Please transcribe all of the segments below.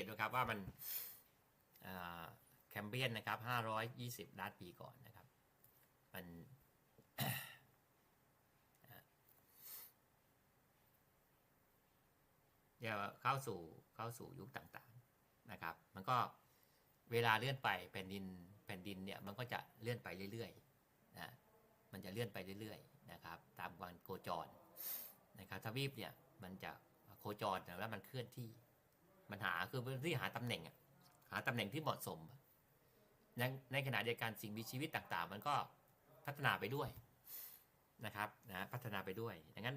กตดูครับว่ามันแคมเบียนนะครับ520ล้านปีก่อนนะครับ มันจะเข้าสู่เข้าสู่ยุคต่างๆนะครับ มันก็เวลาเลื่อนไปแผ่นดินแผ่นดินเนี่ยมันก็จะเลื่อนไปเรื่อยๆนะมันจะเลื่อนไปเรื่อยๆนะครับ ตามวันโคจรนะครับทวีปเนี่ยมันจะโคจรแล้วมันเคลื่อนที่ มันหาคือที่หาตำแหน่งอะหาตำแหน่งที่เหมาะสม ในในขณะเดียวกันสิ่งมีชีวิตต่างๆ มันก็พัฒนาไปด้วยนะครับนะพัฒนาไปด้วยดังนั้น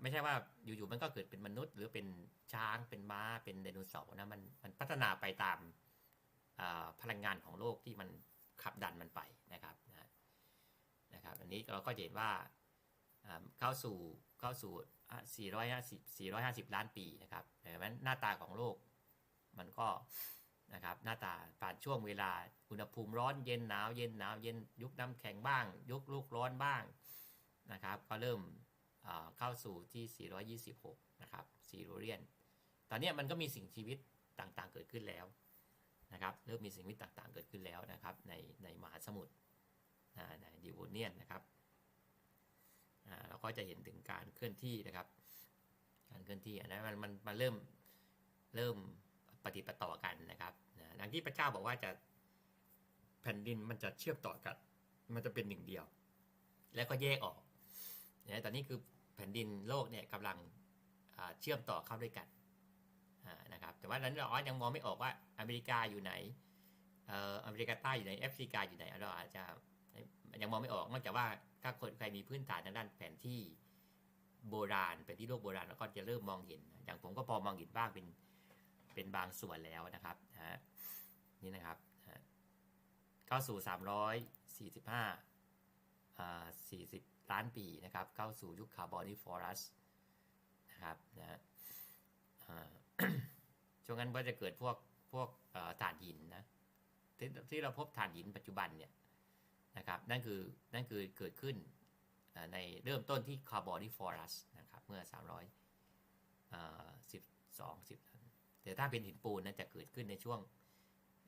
ไม่ใช่ว่าอยู่ๆมันก็เกิดเป็นมนุษย์ หรือเป็นช้างเป็นม้าเป็นไดโนเสาร์นะมันมันพัฒนาไปตามพลังงานของโลกที่มันขับดันมันไปนะครับนะนะครับ อันนี้เราก็เห็นว่าเข้าสู่เข้าสู่ 450 450 ล้านปีนะครับแต่ว่าหน้าตาของโลกมันก็นะครับหน้าตาผ่านช่วงเวลาอุณหภูมิร้อนเย็นหนาวเย็นหนาวเย็นยุคน้ำแข็งบ้าง ยุคลูกร้อนบ้างนะครับ ก็เริ่มเข้าสู่ที่ 426 นะครับซีโรเรียน ตอนนี้มันก็มีสิ่งชีวิตต่างๆ เกิดขึ้นแล้วนะครับ เริ่มมีสิ่งชีวิตต่างๆ เกิดขึ้นแล้วนะครับ ในในมหาสมุทรในดิวเนียนนะครับ เราก็จะเห็นถึงการเคลื่อนที่นะครับ การเคลื่อนที่อันนั้นมันมันมันเริ่มเริ่มปฏิปต่อกันนะครับนะดังที่พระเจ้าบอกว่าจะแผ่นดินมันจะเชื่อมต่อกัน มันจะเป็นหนึ่งเดียว แล้วก็แยกออกนะตอนนี้คือแผ่นดินโลกเนี่ยกำลังเชื่อมต่อเข้าด้วยกันนะครับ แต่ว่านั้นเรายังมองไม่ออกว่าอเมริกาอยู่ไหนอเมริกาใต้อยู่ไหนแอฟริกาอยู่ไหนเราอาจจะยังมองไม่ออกนอกจากว่า ถ้าคนใครมีพื้นฐานทางด้านแผนที่โบราณแผนที่โลกโบราณแล้วก็จะเริ่มมองเห็น อย่างผมก็พอมองเห็นบ้างเป็นเป็นบางส่วนแล้วนะครับฮะนี่นะครับเข้าสู่ 345อ่า40 ล้านปีนะครับเข้าสู่ยุคคาร์บอนิฟอรัสนะครับนะช่วงนั้นก็จะเกิดพวกพวกถ่านหินนะที่ที่เราพบถ่านหินปัจจุบันเนี่ย นะครับนั่นคือนั่นคือเกิดขึ้นในเริ่มต้นที่คาร์บอนิฟอรัสนะครับเมื่อ 312 10 แต่ถ้าเป็นหินปูนนั้นจะเกิดขึ้นในช่วง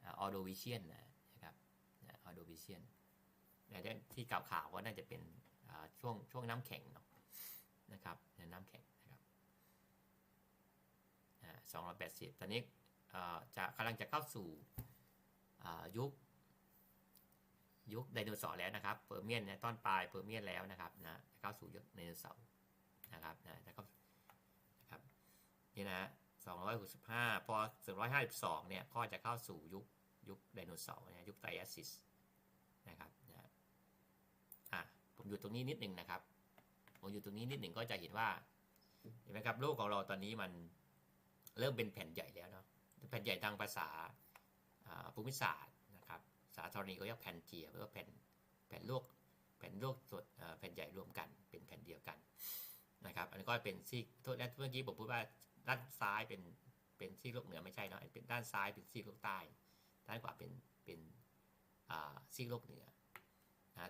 ออโดวิเชียนนะครับออโดวิเชียนที่กล่าวข่าวว่าน่าจะเป็นช่วงช่วงน้ำแข็งเนาะนะครับน้ำแข็งนะครับสองร้อยแปดสิบตอนนี้จะกำลังจะเข้าสู่ยุค ยุคไดโนเสาร์แล้วนะครับเปอร์เมียนเนี่ยต้นปลายเปอร์เมียนแล้วนะครับนะเข้าสู่ยุคไดโนเสาร์นะครับนะจะเข้านะครับนี่นะ265พอ252เนี่ยก็จะเข้าสู่ยุคยุคไดโนเสาร์นะยุคไทแอสซิสนะครับนะอะผมอยู่ตรงนี้นิดหนึ่งนะครับผมอยู่ตรงนี้นิดหนึ่งก็จะเห็นว่าเห็นไหมครับโลกของเราตอนนี้มันเริ่มเป็นแผ่นใหญ่แล้วเนาะแผ่นใหญ่ทางภาษาภูมิศาสตร์าธารณีก็เรียกแผ่นเจียหรือว่าแผ่นแผ่นโลกแผ่นโลกสดแผ่นใหญ่รวมกันเป็นแผ่นเดียวกันนะครับ อันนี้ก็เป็นซีกโทษนะเมื่อกี้ผมพูดว่าด้านซ้ายเป็นเป็นซีกโลกเหนือไม่ใช่เนาะเป็นด้านซ้ายเป็นซีกโลกใต้ ด้านขวาเป็นเป็นอ่าซีกโลกเหนือ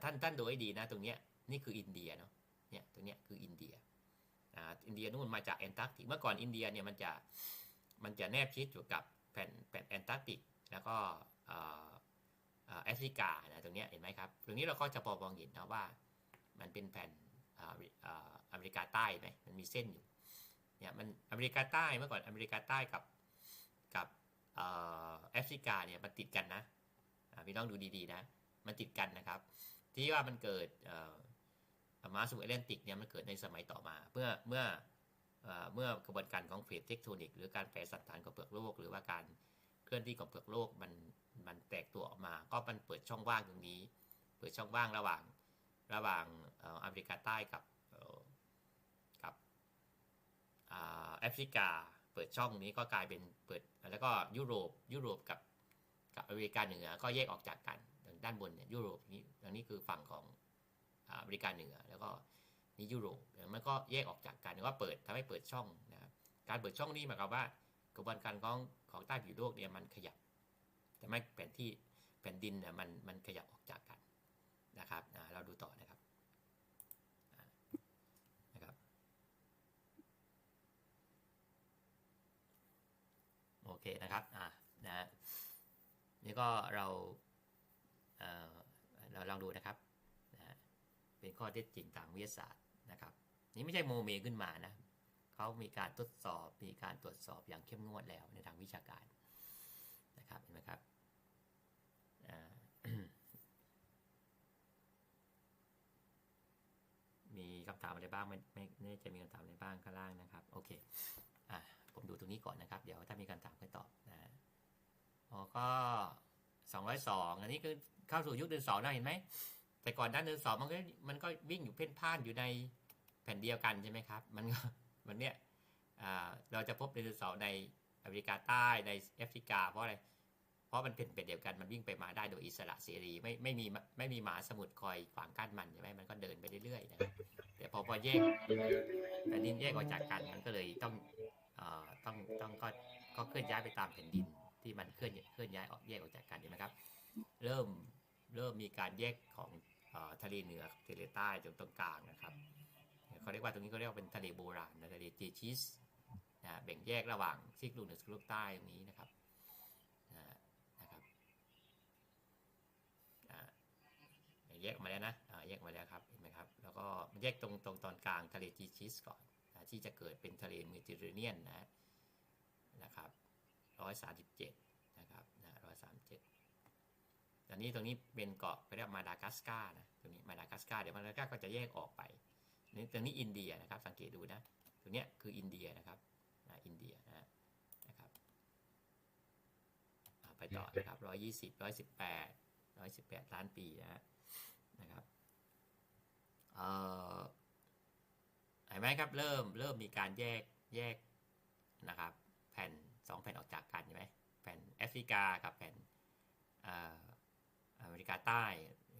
ท่านท่านดูให้ดีนะตรงเนี้ยนี่คืออินเดียเนาะเนี่ยตรงเนี้ยคืออินเดียอินเดียนู่นมาจากแอนตาร์กติกเมื่อก่อนอินเดียเนี่ยมันจะมันจะแนบชิดอยู่กับแผ่นแผ่นแอนตาร์กติก แล้วก็ แอฟริกานะตรงนี้เห็นไหมครับตรงนี้เราก็จะพอมองเห็นนะว่ามันเป็นแผ่นอเมริกาใต้ไหมมันมีเส้นอยู่เนี่ยมันอเมริกาใต้เมื่อก่อนอเมริกาใต้กับกับแอฟริกาเนี่ยมันติดกันนะพี่น้องดูดีๆนะมันติดกันนะครับ ที่ว่ามันเกิดมาสมุทรแอตแลนติกเนี่ยมันเกิดในสมัยต่อมา เมื่อเมื่อเมื่อกระบวนการของเฟสเทคโทนิก หรือการแปรสันฐานของเปลือกโลก หรือว่าการเคลื่อนที่ของเปลือกโลกมัน มันแตกตัวออกมา ก็มันเปิดช่องว่างตรงนี้ เปิดช่องว่างระหว่างระหว่างอเมริกาใต้กับกับแอฟริกา เปิดช่องนี้ก็กลายเป็นเปิดแล้วก็ยุโรปยุโรปกับกับอเมริกาเหนือก็แยกออกจากกันด้านบนเนี่ยยุโรปนี้ตรงนี้คือฝั่งของอเมริกาเหนือแล้วก็นี่ยุโรปมันก็แยกออกจากกันก็เปิดทำให้เปิดช่องนะครับการเปิดช่องนี้หมายความว่ากระบวนการของของใต้ผิวโลกเนี่ยมันขยับ แต่ไม่แผ่นที่แผ่นดินเนี่ยมันมันขยับออกจากกันนะครับเราดูต่อนะครับนะครับ โอเคนะครับอ่านะนี่ก็เราเอ่อเราลองดูนะครับนะเป็นข้อเท็จจริงทางวิทยาศาสตร์นะครับ นี่ไม่ใช่โมเมขึ้นมานะเขามีการทดสอบมีการตรวจสอบอย่างเข้มงวดแล้วในทางวิชาการ นะครับเห็นไหมครับมีคำถามอะไรบ้างไม่ไม่ไม่จะมีคำถามอะไรบ้างข้างล่างนะครับโอเคอะผมดูตรงนี้ก่อนนะครับ เดี๋ยวถ้ามีคำถามค่อยตอบนะอ๋อก็สองร้อยสองอันนี้คือเข้าสู่ยุคเดือนสองนะเห็นไหมแต่ก่อนด้านเดือนสองมันก็มันก็วิ่งอยู่เพ่นพ่านอยู่ในแผ่นเดียวกันใช่ไหมครับ มันก็มันเนี้ยอ่าเราจะพบไดโนสาร์ในอเมริกาใต้ในแอฟริกาเพราะอะไร เพราะมันเป็นเป็นเดียวกันมันวิ่งไปมาได้โดยอิสระเสรีไม่ไม่มีไม่มีหมาสมุทรคอยขวางกั้นมันใช่ไหมมันก็เดินไปเรื่อยๆนะแต่พอพอแยกแผ่นดินแยกออกจากกันมันก็เลยต้องเอ่อต้องต้องก็ก็เคลื่อนย้ายไปตามแผ่นดินที่มันเคลื่อนเคลื่อนย้ายออกแยกออกจากกันใช่ไหมครับ เริ่มเริ่มมีการแยกของเอ่อทะเลเหนือทะเลใต้จนตรงกลางนะครับเขาเรียกว่าตรงนี้เขาเรียกว่าเป็นทะเลโบราณนะทะเลเจชิสนะแบ่งแยกระหว่างซีกโลกเหนือซีกโลกใต้ตรงนี้นะครับนะนะครับอ่าแย กออกมาแล้วนะอ่าแยกมาแล้วครับเห็นไหมครับ แล้วก็มันแยกตรงตรงตอนกลางทะเลเจชิสก่อนนะที่จะเกิดเป็นทะเลเมดิเตอร์เรเนียนนะนะครับร้อยสามสิบเจ็ดนะครับนะร้อยสามเจ็ดตอนนี้ตรงนี้เป็นเกาะเขาเรียกมาดากัสการ์นะตรงนี้มาดากัสการ์เดี๋ยวมาดากัสการ์ก็จะแยกออกไปนี่ตรงนี้อินเดียนะครับ สังเกตดูนะตรงเนี้ยคืออินเดียนะครับนะอินเดียนะนะครับไปต่อนะครับร้อยยี่สิบร้อยสิบแปดร้อยสิบแปดล้านปีนะฮะ นะครับเอ่อเห็นไหมครับเริ่มเริ่มมีการแยกแยกนะครับ แผ่นสองแผ่นออกจากกันใช่ไหมแผ่นแอฟริกากับแผ่นอเมริกาใต้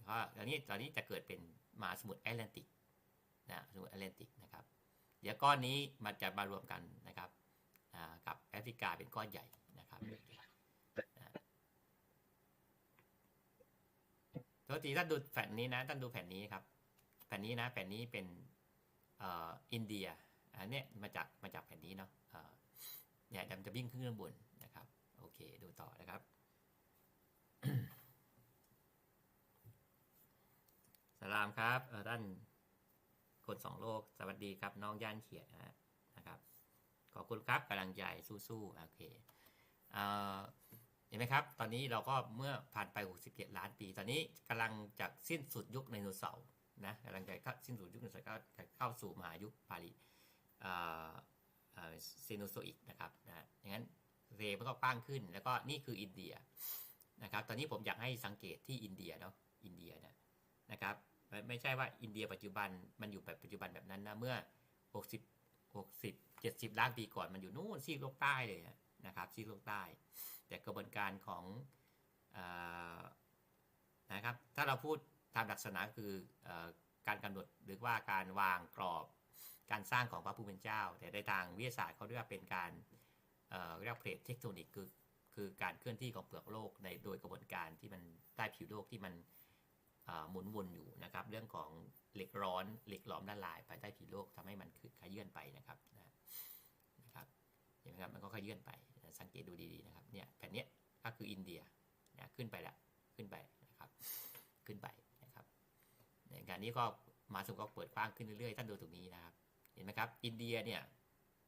เพราะตอนนี้ตอนนี้จะเกิดเป็นมหาสมุทรแอตแลนติกนะสมุทรแอตแลนติกนะครับ เดี๋ยวก้อนนี้มันจะมารวมกันนะครับอ่ากับแอฟริกาเป็นก้อนใหญ่นะครับนะ ปกติท่าดูแผ่นนี้นะท่านดูแผ่นนี้ครับ แผ่นนี้นะ แผ่นนี้เป็นเอ่ออินเดียอันเนี้ยมาจากมาจากแผ่นนี้เนาะเอ่อเนี่ยมันจะวิ่งขึ้นข้างบนนะครับ โอเค ดูต่อนะครับสลามครับเออท่านคนสองโลก สวัสดีครับ น้องย่านเขียดนะฮะนะครับ ขอบคุณครับกำลังใจสู้ๆโอเคเอ่อ เห็นไหมครับ ตอนนี้เราก็เมื่อผ่านไป 67 ล้านปี ตอนนี้กำลังจะสิ้นสุดยุคไดโนเสาร์นะกำลังจะเข้าสิ้นสุดยุคไดโนเสาร์ก็เข้าสู่มหายุคปาลิเซโนโซอิกนะครับนะอย่างนั้นเรมันก็กว้างขึ้น แล้วก็นี่คืออินเดียนะครับ ตอนนี้ผมอยากให้สังเกตที่อินเดียเนาะ อินเดียนะนะครับ ไม่ไม่ใช่ว่าอินเดียปัจจุบันมันอยู่แบบปัจจุบันแบบนั้นนะ เมื่อ 60 60 70 ล้านปีก่อนมันอยู่นู่นซีกโลกใต้เลยนะครับซีกโลกใต้ แต่กระบวนการของอนะครับถ้าเราพูดตามลักษณะคืออการกำหนดหรือว่าการวางกรอบการสร้างของพระผู้เป็นเจ้า แต่ในทางวิทยาศาสตร์เขาเรียกว่าเป็นการเเรียกเพลทเทคโทนิกคือคือการเคลื่อนที่ของเปลือกโลกในโดยกระบวนการที่มันใต้ผิวโลกที่มันหมุนวนอยู่นะครับ เรื่องของเหล็กร้อนเหล็กหลอมละลายภายใต้ผิวโลกทำให้มันขยื่นไปนะครับนะครับเห็นไหมครับมันก็ขยื่นไป สังเกตดูดีๆนะครับเนี่ยแผ่นเนี้ยก็คืออินเดียนะขึ้นไปละขึ้นไปนะครับขึ้นไปนะครับในการนี้ก็มาสุก็เปิดกว้างขึ้นเรื่อยๆท่านดูตรงนี้นะครับ เห็นไหมครับ อินเดียเนี่ย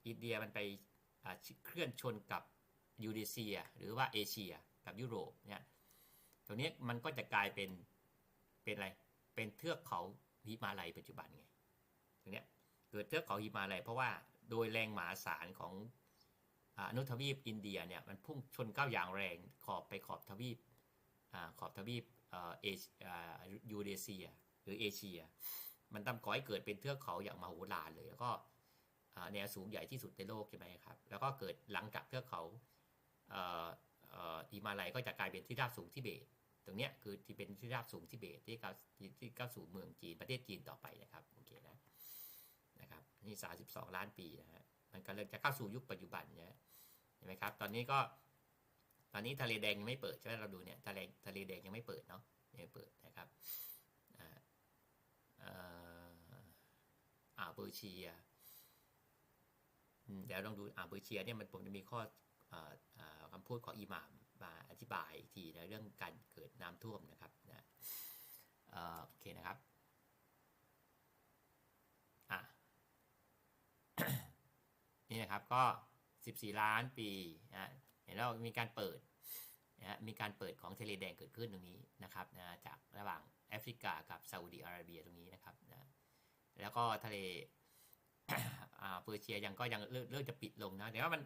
อินเดียมันไปเคลื่อนชนกับยูเรเซีย หรือว่าเอเชียกับยุโรปเนี่ยตรงนี้มันก็จะกลายเป็นเป็นอะไรเป็นเทือกเขาหิมาลัยปัจจุบันไงตรงเนี้ยเกิดเทือกเขาหิมาลัยเพราะว่าโดยแรงมหาศาลของ อนุทวีปอินเดียเนี่ยมันพุ่งชนก้าวอย่างแรงขอบไปขอบทวีปอขอบทวีปเอเอเชยูเรเซีย หรือเอเชีย มันทำก่อให้เกิดเป็นเทือกเขาอย่างมโหฬารเลย แล้วก็แนวสูงใหญ่ที่สุดในโลกใช่ไหมครับ แล้วก็เกิดหลังจากเทือกเขาอิมาลัยก็จะกลายเป็นที่ราบสูงทิเบต ตรงเนี้ยคือที่เป็นที่ราบสูงทิเบตที่ก้าวที่ก้าวสู่เมืองจีนประเทศจีนต่อไปนะครับโอเคนะนะครับนี่สาสิบสองล้านปีนะฮะำลังจะเข้าสู่ยุคปัจจุบันเนี่ยเห็นไหมครับ ตอนนี้ก็ ตอนนี้ทะเลแดงยังไม่เปิดใช่ไหมเราดูเนี่ยทะเลทะเลแดงยังไม่เปิดเนาะยังไม่เปิดนะครับอ่าอ่ออ่าวเปอร์เชียเดี๋ยวลองดูอ่าวเปอร์เชียเนี่ยมันผมจะมีข้อคำพูดของอิหม่ามมาอธิบายอีกทีในเรื่องการเกิดน้ำท่วมนะครับนะโอเคนะครับอะ นะครับ ก็ 14 ล้านปีนะเห็นแล้วมีการเปิดนะมีการเปิดของทะเลแดงเกิดขึ้นตรงนี้นะครับนะจากระหว่างแอฟริกากับซาอุดีอาระเบียตรงนี้นะครับนะแล้วก็ทะเลเปอร์เซียยังก็ยังเริ่มจะปิดลงนะแต่ว่ามัน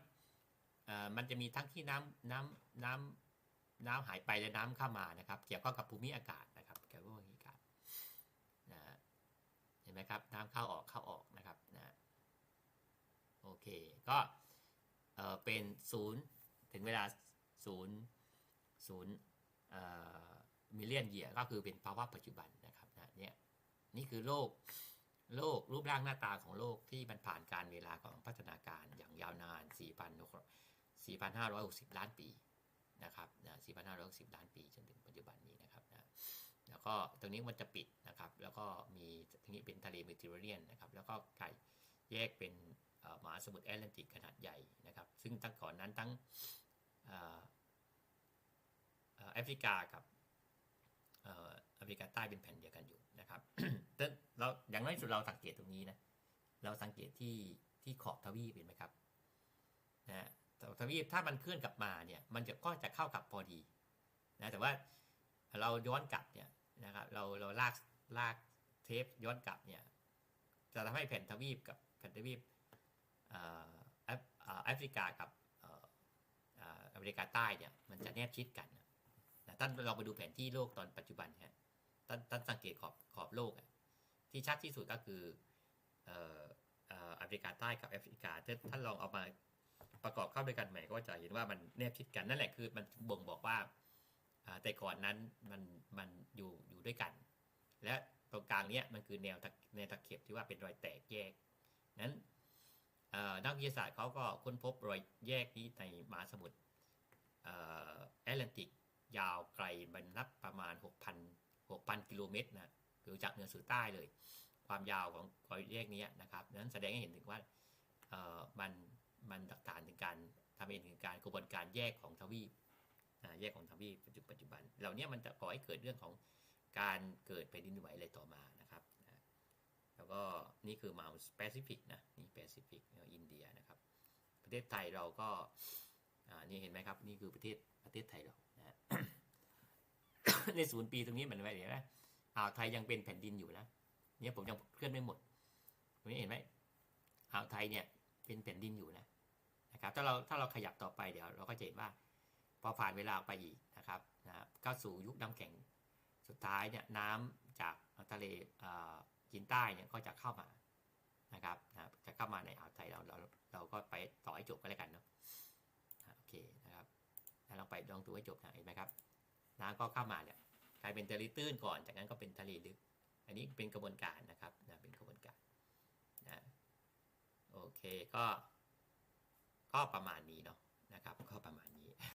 มันจะมีทั้งที่น้ำน้ำน้ำน้ำหายไปและน้ำเข้ามานะครับ เกี่ยวข้องกับภูมิอากาศนะครับเกี่ยวกับภูมิอากาศนะเห็นไหมครับ น้ำเข้าออกเข้าออกนะครับนะ โอเค ก็เออเป็นศูนย์ถึงเวลาศูนย์ศูนย์มิเลียนเยียก็คือเป็นภาวะปัจจุบันนะครับนะเนี่ยนี่คือโลกโลกรูปร่างหน้าตาของโลกที่มันผ่านการเวลาของพัฒนาการอย่างยาวนาน 4,560 ล้านปีนะครับนะ4,560 ล้านปีจนถึงปัจจุบันนี้นะครับนะแล้วก็ตรงนี้มันจะปิดนะครับ แล้วก็มีตรงนี้เป็นทะเลเมดิเตอร์เรเนียนนะครับ แล้วก็ไก่แยกเป็น มหาสมุทรแอตแลนติกขนาดใหญ่นะครับ ซึ่งตั้งก่อนนั้นทั้งแอฟริกากับอเมริกาใต้เป็นแผ่นเดียวกันอยู่นะครับแต่เราอย่างน้อยสุดเราสังเกตตรงนี้นะ เราสังเกตที่ที่ขอบทวีปเห็นไหมครับนะฮะทวีปถ้ามันเคลื่อนกลับมาเนี่ย มันจะก็จะเข้ากับพอดีนะแต่ว่าเราย้อนกลับเนี่ยนะครับเราเราลากลากเทปย้อนกลับเนี่ย จะทำให้แผ่นทวีปกับแผ่นทวีป แอฟเอ่อแอฟริกากับอเมริกาใต้เนี่ยมันจะแนบชิดกันนะท่านลองไปดูแผนที่โลกตอนปัจจุบันฮะท่านท่านสังเกตขอบขอบโลกที่ชัดที่สุดก็คืออเมริกาใต้กับแอฟริกาถ้าท่านลองเอามาประกอบเข้าด้วยกันใหม่ก็จะเห็นว่ามันแนบชิดกันนั่นแหละคือมันบ่งบอกว่าแต่ก่อนนั้นมันมันอยู่อยู่ด้วยกัน และตรงกลางเนี้ยมันคือแนวตะแนวตะเข็บที่ว่าเป็นรอยแตกแยกนั้น นักวิทยาศาสตร์เขาก็ค้นพบรอยแยกนี้ในมหาสมุทรแอตแลนติกยาวไกลมันนับประมาณ 6,000 6,000 กิโลเมตรนะคือจากเหนือสู่ใต้เลย ความยาวของรอยแยกนี้นะครับนั้นแสดงให้เห็นถึงว่ามันมันหลักฐานถึงการทำให้เห็นถึงการกระบวนการแยกของทวีปแยกของทวีปปัจจุบัน เหล่านี้มันจะก่อให้เกิดเรื่องของการเกิดแผ่นดินไหวอะไรต่อมา แล้วก็นี่คือมาแปซิฟิกนะนี่แปซิฟิกอินเดียนะครับ ประเทศไทยเราก็นี่เห็นไหมครับ นี่คือประเทศประเทศไทยเรานะในศูนย์ปีตรงนี้มันไว้เห็นไหมอ่าวไทยยังเป็นแผ่นดินอยู่นะเนี่ยผมยังเคลื่อนไม่หมดคุณเห็นไหมอ่าวไทยเนี่ยเป็นแผ่นดินอยู่นะนะครับ ถ้าเราถ้าเราขยับต่อไปเดี๋ยวเราก็จะเห็นว่า พอผ่านเวลาไปอีกนะครับนะเข้าสู่ยุคน้ำแข็งสุดท้ายเนี่ยน้ำจากทะเล จีนใต้เนี่ยก็จะเข้ามานะครับนะจะเข้ามาในอ่าวไทยเราเราเราก็ไปต่อให้จบก็แล้วกันเนาะอะโอเคนะครับแล้วเราไปลองดูให้จบนะเห็นไหมครับน้ำก็เข้ามาเนี่ยกลายเป็นทะเลตื้นก่อนจากนั้นก็เป็นทะเลลึก อันนี้เป็นกระบวนการนะครับนะเป็นกระบวนการนะโอเคก็ก็ประมาณนี้เนาะนะครับก็ประมาณนี้